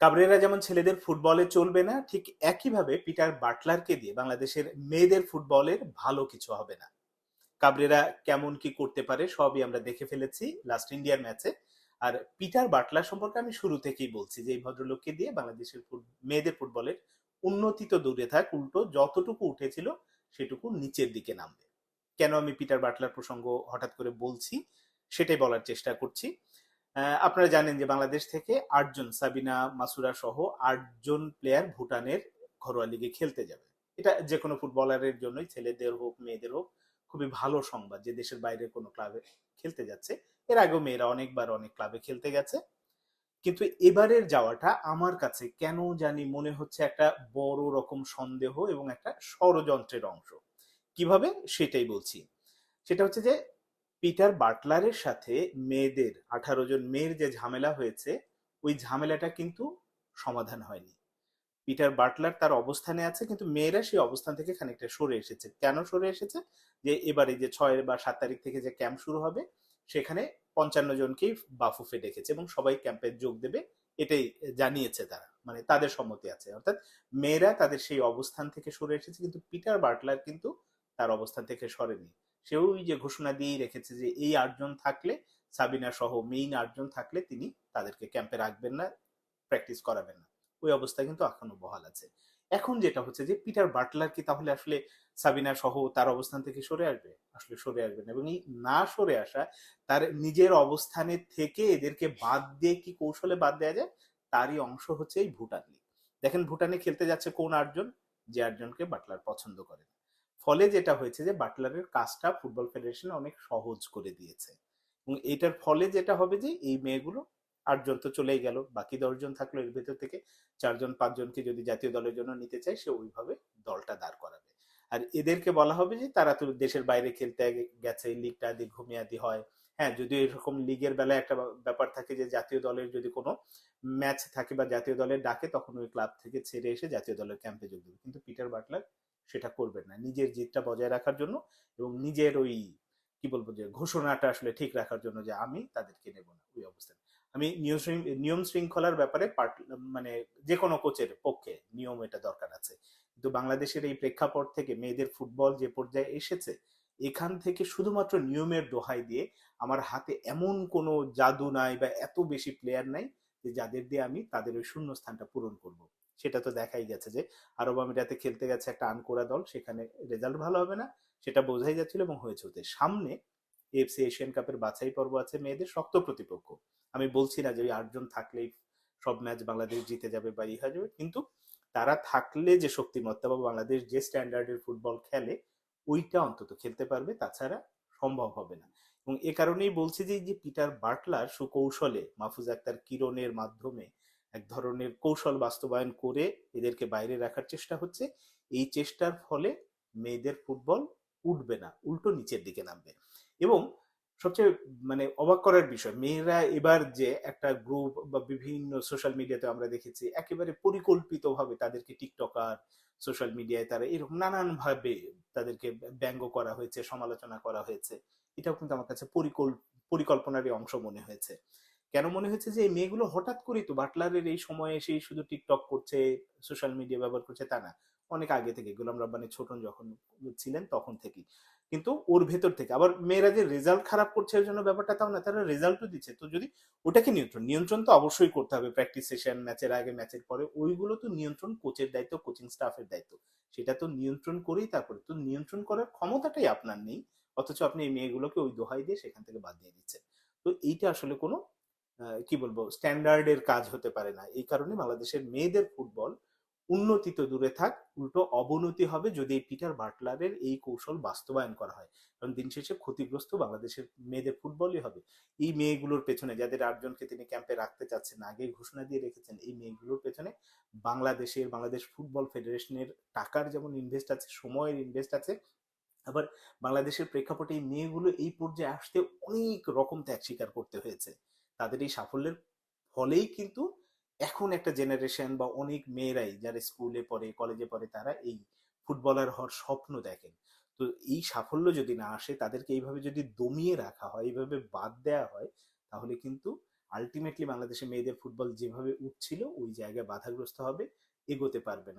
Cabrera যেমন ছেলেদের ফুটবলে চলবে না, ঠিক একইভাবে পিটার বাটলারকে দিয়ে বাংলাদেশের মেয়েদের ফুটবলের ভালো কিছু হবে না। কাবরেরা কেমন কি করতে পারে সবই আমরা দেখে ফেলেছি লাস্ট ইন্ডিয়ার ম্যাচে আর পিটার বাটলার সম্পর্কে আমি শুরু থেকেই বলছি যে, এই ভদ্রলোককে দিয়ে বাংলাদেশের মেয়েদের ফুটবলের উন্নতি তো দূরে থাক, উল্টো যতটুকু উঠেছিল সেটুকু নিচের দিকে নামবে। কেন আমি পিটার বাটলার প্রসঙ্গ হঠাৎ করে বলছি সেটাই বলার চেষ্টা করছি। আপনারা জানেন যে বাংলাদেশ থেকে আটজন সাবিনা মাসুরা সহ আটজন প্লেয়ার ভুটানের ঘরোয়া লিগে খেলতে যাবে। এটা যে কোনো ফুটবলারের জন্যই, ছেলেদের হোক, মেয়েদের হোক, খুবই ভালো সংবাদ যে দেশের বাইরে কোনো ক্লাবে খেলতে যাচ্ছে। এর আগেও মেয়েরা অনেকবার অনেক ক্লাবে খেলতে গেছে। কিন্তু এবারের যাওয়াটা আমার কাছে কেন জানি মনে হচ্ছে একটা বড় রকম সন্দেহ এবং একটা ষড়যন্ত্রের অংশ। কীভাবে? সেটাই বলছি। সেটা হচ্ছে যে পিটার বাটলারের সাথে মেয়েদের, আঠারো জন মেয়ের যে ঝামেলা হয়েছে, ওই ঝামেলাটা কিন্তু সমাধান হয়নি। পিটার বাটলার তার অবস্থানে আছে, কিন্তু মেয়েরা সেই অবস্থান থেকে খানিকটা সরে এসেছে। কেন সরে এসেছে? যে এবারে যে ছয় বা সাত তারিখ থেকে যে ক্যাম্প শুরু হবে, সেখানে পঞ্চান্ন জনকেই বাফুফে ডেকেছে এবং সবাই ক্যাম্পে যোগ দেবে, এটাই জানিয়েছে তারা। মানে তাদের সম্মতি আছে। অর্থাৎ মেয়েরা তাদের সেই অবস্থান থেকে সরে এসেছে, কিন্তু পিটার বাটলার কিন্তু তার অবস্থান থেকে সরেনি। সেও যে ঘোষণা দিয়েই রেখেছে যে এই আটজন থাকলে, সাবিনা সহ মেইন আটজন থাকলে তিনি তাদেরকে ক্যাম্পে রাখবেন না প্র্যাকটিস করাবেন না। ওই অবস্থা কিন্তু এখনও বহাল আছে। এখন যেটা হচ্ছে যে পিটার বাটলার কি তাহলে আসলে সাবিনা সহ তার অবস্থান থেকে সরে আসবে? আসলে সরে আসবে না। এবং এই না সরে আসা, তার নিজের অবস্থানে থেকে এদেরকে বাদ দিয়ে কি কৌশলে বাদ দেওয়া যায়? তারই অংশ হচ্ছে এই ভুটান লিগ দেখেন ভুটানে খেলতে যাচ্ছে কোন আটজন? যে আটজনকে বাটলার পছন্দ করে। ফলে যেটা হয়েছে যে বাটলারের কাজটা ফুটবল ফেডারেশন অনেক সহজ করে দিয়েছে। এবং এটার ফলে যেটা হবে যে এই মেয়েগুলো আটজন তো চলেই গেল, বাকি দশজন থাকল এর ভেতর থেকে। চারজন, পাঁচজনকে যদি জাতীয় দলের জন্য নিতে চায়, সে ওইভাবে দলটা দাঁড় করাবে। আর এদেরকে বলা হবে যে তারা তো দেশের বাইরে খেলতে গেছে লিগটা দীর্ঘমেয়াদী হয়। হ্যাঁ যদি এরকম লিগের বেলায় একটা ব্যাপার থাকে যে জাতীয় দলের যদি কোনো ম্যাচ থাকে বা জাতীয় দলের ডাকে, তখন ওই ক্লাব থেকে ছেড়ে এসে জাতীয় দলের ক্যাম্পে যোগ দেবে। কিন্তু পিটার বাটলার সেটা করবেন না। নিজের জিতটা বজায় রাখার জন্য এবং নিজের ওই, কি বলব যে, ঘোষণাটা আসলে ঠিক রাখার জন্য যে, আমি তাদেরকে নেব না, ওই অবস্থায়। আমি নিয়ম শৃঙ্খলার ব্যাপারে মানে যে কোনো কোচের পক্ষে নিয়ম এটা দরকার আছে। কিন্তু বাংলাদেশের এই প্রেক্ষাপট থেকে মেয়েদের ফুটবল যে পর্যায়ে এসেছে, এখান থেকে শুধুমাত্র নিয়মের দোহাই দিয়ে আমার হাতে এমন কোনো জাদু নাই বা এত বেশি প্লেয়ার নাই যে, যাদের দিয়ে আমি তাদের ওই শূন্য স্থানটা পূরণ করব। সেটা তো দেখাই গেছে যে আরব আমিরাতে খেলতে গেছে একটা আনকোরা দল, সেখানে রেজাল্ট ভালো হবে না, সেটা বোঝাই যাচ্ছিল এবং হয়েছে হতে সামনে এফসি এশিয়ান কাপের বাছাই পর্ব আছে মেয়েদের শক্ত প্রতিপক্ষ। আমি বলছি না যে ওই আটজন থাকলেই সব ম্যাচ বাংলাদেশ জিতে যাবে বা ই হয়ে যাবে, কিন্তু তারা থাকলে যে শক্তিমত্তা বা বাংলাদেশ যে স্ট্যান্ডার্ডের ফুটবল খেলে, ওইটা অন্তত খেলতে পারবে, তাছাড়া সম্ভব হবে না। এবং এ কারণেই বলছি যে পিটার বাটলার সুকৌশলে মাহফুজ আক্তার কিরণের মাধ্যমে এক ধরনের কৌশল বাস্তবায়ন করে এদেরকে বাইরে রাখার চেষ্টা হচ্ছে। এই চেষ্টার ফলে মেয়েদের ফুটবল উঠবে না, উল্টো নিচের দিকে নামবে। এবং সবচেয়ে মানে অবাক করার বিষয়, মেয়েরা এবার যে একটা গ্রুপ বা বিভিন্ন সোশ্যাল মিডিয়াতে আমরা দেখেছি, একেবারে পরিকল্পিতভাবে তাদেরকে টিকটকার সোশ্যাল মিডিয়ায় তারা এরকম নানান ভাবে তাদেরকে ব্যঙ্গ করা হয়েছে, সমালোচনা করা হয়েছে। এটাও কিন্তু আমার কাছে পরিকল্প পরিকল্পনারই অংশ মনে হয়েছে। কেন মনে হয়েছে যে এই মেয়েগুলো হঠাৎ করেই তো বাটলারের এই সময়ে এসেই শুধু টিকটক করছে সোশ্যাল মিডিয়া ব্যবহার করছে তা না। অনেক আগে থেকে গোলাম রাব্বানি ছোট যখন ছিলেন তখন থেকেই। কিন্তু ওর ভেতর থেকে আবার মেয়েরা যে রেজাল্ট খারাপ করছে এর জন্য ব্যাপারটা তাও না, তারা রেজাল্টও দিচ্ছে। তো যদি ওটাকে নিয়ন্ত্রণ নিয়ন্ত্রণ তো অবশ্যই করতে হবে। প্র্যাকটিস সেশন ম্যাচের আগে ম্যাচের পরে ওইগুলো তো নিয়ন্ত্রণ কোচের দায়িত্ব কোচিং স্টাফের দায়িত্ব। সেটা তো নিয়ন্ত্রণ করেই তারপরে, তো নিয়ন্ত্রণ করার ক্ষমতাটাই আপনার নেই। অথচ আপনি এই মেয়েগুলোকে ওই দোহাই দিয়ে সেখান থেকে বাদ দিয়ে দিচ্ছেন। তো এইটা আসলে কোনো কি বলব স্ট্যান্ডার্ডের কাজ হতে পারে না। এই কারণে বাংলাদেশের মেয়েদের ফুটবল উন্নতি তো দূরে থাক, উল্টো অবনতি হবে যদি পিটার বাটলারের এই কৌশল বাস্তবায়ন করা হয়। কারণ দিন শেষে ক্ষতিগ্রস্ত বাংলাদেশের মেয়েদের ফুটবলই হবে। এই মেয়েগুলোর পেছনে যাদের আটজনকে তিনি ক্যাম্পে রাখতে চাচ্ছেন, আগে ঘোষণা দিয়ে রেখেছেন, এই মেয়েগুলোর পেছনে বাংলাদেশের, বাংলাদেশ ফুটবল ফেডারেশনের টাকার যেমন ইনভেস্ট আছে, সময়ের ইনভেস্ট আছে, আবার বাংলাদেশের প্রেক্ষাপটে এই মেয়েগুলো এই পর্যায়ে আসতে অনেক রকম ত্যাগ স্বীকার করতে হয়েছে। তাদের এই সাফল্যের ফলেই কিন্তু এখন একটা জেনারেশন বা অনেক মেয়েরাই যারা স্কুলে পড়ে কলেজে পড়ে, তারা এই ফুটবলার হওয়ার স্বপ্ন দেখেন। তো এই সাফল্য যদি না আসে, তাদেরকে এইভাবে যদি দমিয়ে রাখা হয়, এইভাবে বাদ দেওয়া হয়, তাহলে কিন্তু আলটিমেটলি বাংলাদেশে মেয়েদের ফুটবল যেভাবে উঠছিল, ওই জায়গায় বাধাগ্রস্ত হবে, এগোতে পারবে না।